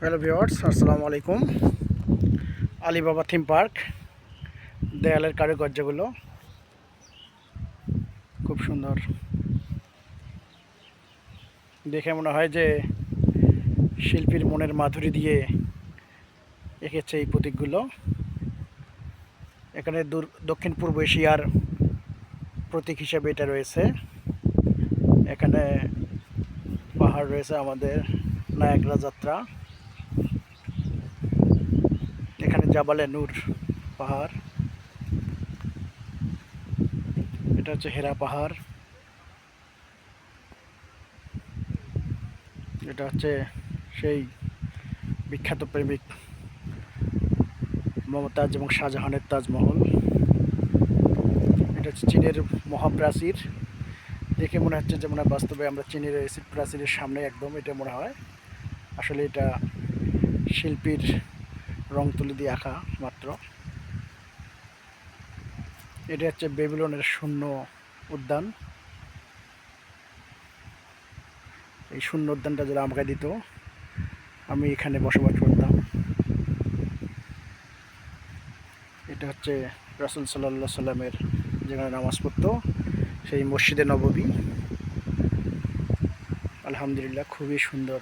Hello viewers আসসালামু আলাইকুম। Alibaba theme park, দেয়ালের কারুকার্যগুলো খুব সুন্দর। দেখে মনে হয় যে শিল্পীর মনের মাধুরী দিয়ে এঁকেছে এই প্রতীকগুলো। এখানে দূর, দক্ষিণ পূর্ব এশিয়ার প্রতীক হিসেবে এটা রয়েছে। এখানে পাহাড় রয়েছে আমাদের নায়াগ্রা যাত্রা। এখানে জাবালে নূর পাহাড়, এটা হচ্ছে হেরা পাহাড়, এটা হচ্ছে সেই বিখ্যাত প্রেমিক মমতাজ এবং শাহজাহানের তাজমহল। এটা হচ্ছে চীনের মহাপ্রাচীর। দেখে মনে হচ্ছে যে মনে হয় বাস্তবে আমরা চীনের এই প্রাচীরের সামনে একদম, এটা মনে হয়। আসলে এটা শিল্পীর রং তুলি দিয়ে আঁকা মাত্র। এটা হচ্ছে বেবিলনের শূন্য উদ্যান। এই শূন্য উদ্যানটা যারা আমাকে দিত, আমি এখানে বসবাস করতাম। এটা হচ্ছে রাসুল সাল্লাহ সাল্লামের যেখানে নামাজ পড়তো, সেই মসজিদে নববী। আলহামদুলিল্লাহ, খুবই সুন্দর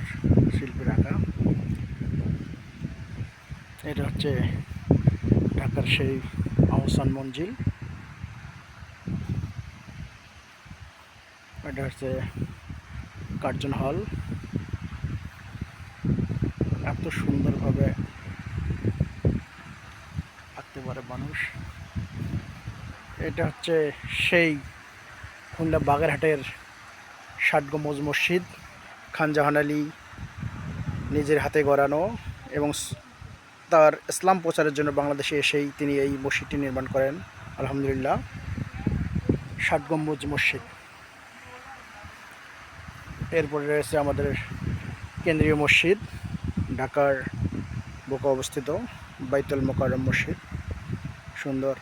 শিল্পের আঁকা। এটা হচ্ছে ঢাকার সেই আহসান মঞ্জিল। এটা হচ্ছে কার্জন হল। এত সুন্দরভাবে আঁকতে পারে মানুষ। এটা হচ্ছে সেই খুলনা বাগেরহাটের ষাট গম্বুজ মসজিদ খান জাহান আলী নিজের হাতে গড়ানো এবং তার ইসলাম প্রচারের জন্য বাংলাদেশে এসেই তিনি এই মসজিদটি নির্মাণ করেন। আলহামদুলিল্লাহ। ষাট গম্বুজ মসজিদ। এরপরে রয়েছে আমাদের কেন্দ্রীয় মসজিদ, ঢাকার বোকা অবস্থিত বাইতুল মোকারম মসজিদ। সুন্দর।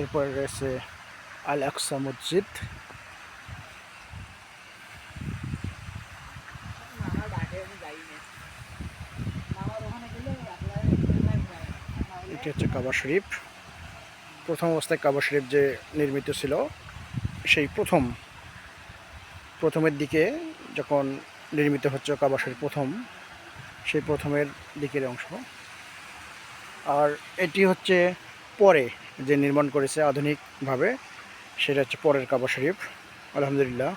এরপরে রয়েছে আল আকসা মসজিদ। এটি হচ্ছে কাবা শরীফ। প্রথম অবস্থায় কাবা শরীফ যে নির্মিত ছিল, সেই প্রথম, প্রথমের দিকে যখন নির্মিত হচ্ছে কাবা শরীফ প্রথম, সেই প্রথমের দিকের অংশ। আর এটি হচ্ছে পরে যে নির্মাণ করেছে আধুনিকভাবে, সেটা হচ্ছে পরের কাবা শরীফ। আলহামদুলিল্লাহ।